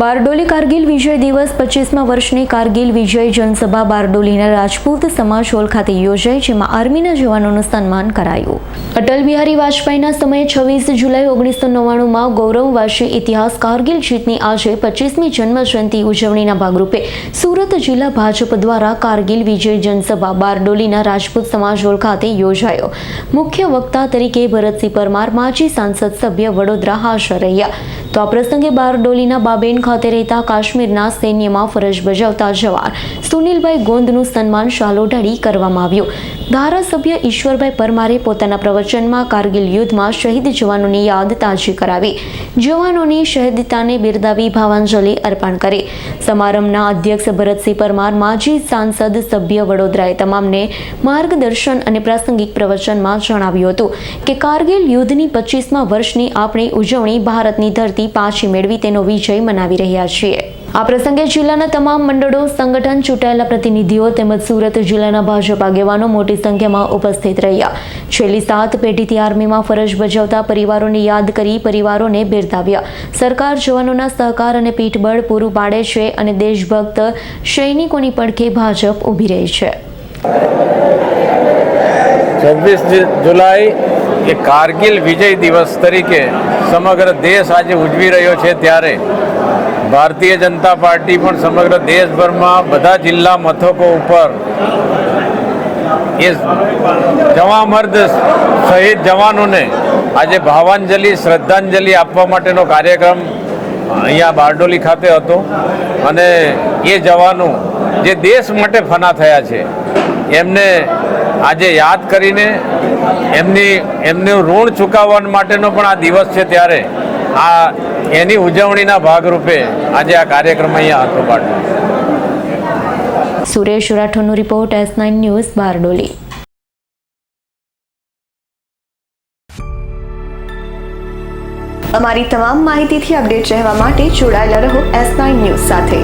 બારડોલી કારગિલ વિજય દિવસ પચીસમા વર્ષની કારગિલ વિજય જનસભા બારડોલીના રાજપૂત સમાજ હોલ ખાતે યોજાઈ, જેમાં આર્મીના જવાનોનું સન્માન કરાયું. અટલ બિહારી વાજપેયીના સમયે છવ્વીસ જુલાઈ ઓગણીસો નવ્વાણુંમાં ગૌરવવાસી ઇતિહાસ કારગિલ જીતની આજે પચીસમી જન્મજયંતિ ઉજવણીના ભાગરૂપે સુરત જિલ્લા ભાજપ દ્વારા કારગિલ વિજય જનસભા બારડોલીના રાજપૂત સમાજ હોલ ખાતે યોજાયો. મુખ્ય વક્તા તરીકે ભરતસિંહ પરમાર, માજી સાંસદ સભ્ય વડોદરા હાજર રહ્યા. તો આ પ્રસંગે બારડોલીના બાબેન ખાતે રહેતા કાશ્મીરના સૈન્યમાં ફરજ બજાવતા જવાન સુનિલભાઈ ગોંદનું સન્માન શાલોઢાડી કરવામાં આવ્યું. ધારાસભ્ય ઈશ્વરભાઈ પરમારે પોતાના પ્રવચનમાં કારગિલ યુદ્ધમાં શહીદ જવાનોની યાદ તાજી કરાવી. જવાનોની શહીદતાને બિરદાવી ભાવાંજલિ અર્પણ કરી. સમારંભના અધ્યક્ષ ભરતસિંહ પરમાર, માજી સાંસદ સભ્ય વડોદરાએ તમામને માર્ગદર્શન અને પ્રાસંગિક પ્રવચનમાં જણાવ્યું હતું કે કારગિલ યુદ્ધની પચીસમાં વર્ષની આપણી ઉજવણી ભારતની ધરતી પાછી મેળવી તેનો વિજય મનાવી રહ્યા છીએ. આ પ્રસંગે જિલ્લાના તમામ મંડળો, સંગઠન ચૂંટાયેલા પ્રતિનિધિઓ તેમજ સુરત જિલ્લાના ભાજપ આગેવાનો મોટી સંખ્યામાં ઉપસ્થિત રહ્યા. છેલ્લી સાત પેઢીથી આર્મીમાં ફરજ બજાવતા પરિવારોને યાદ કરી પરિવારોને બિરદાવ્યા. સરકાર જવાનોના સહકાર અને પીઠબળ પૂરું પાડે છે અને દેશભક્ત સૈનિકોની પડખે ભાજપ ઊભી રહી છે. છવ્વીસ જુલાઈ એ કારગિલ વિજય દિવસ તરીકે સમગ્ર દેશ આજે ઉજવી રહ્યો છે ત્યારે ભારતીય જનતા પાર્ટી પણ સમગ્ર દેશભરમાં બધા જિલ્લા મથકો ઉપર એ જવામર્દ શહીદ જવાનોને આજે ભાવાંજલિ, શ્રદ્ધાંજલિ આપવા માટેનો કાર્યક્રમ અહીંયા બારડોલી ખાતે હતો. અને એ જવાનો જે દેશ માટે ફના થયા છે, એમને આજે યાદ કરીને એમની એમનું ઋણ ચૂકવવા માટેનો પણ આ દિવસ છે ત્યારે આ એની ઉજવણીના ભાગરૂપે આજે આ કાર્યક્રમ અહીંયા હતો Patan Suresh રાઠોડનો report S nine news, Bardoli. અમારી તમામ માહિતીથી અપડેટ રહેવા માટે જોડાયેલા રહો એસ નાઇન ન્યૂઝ સાથે.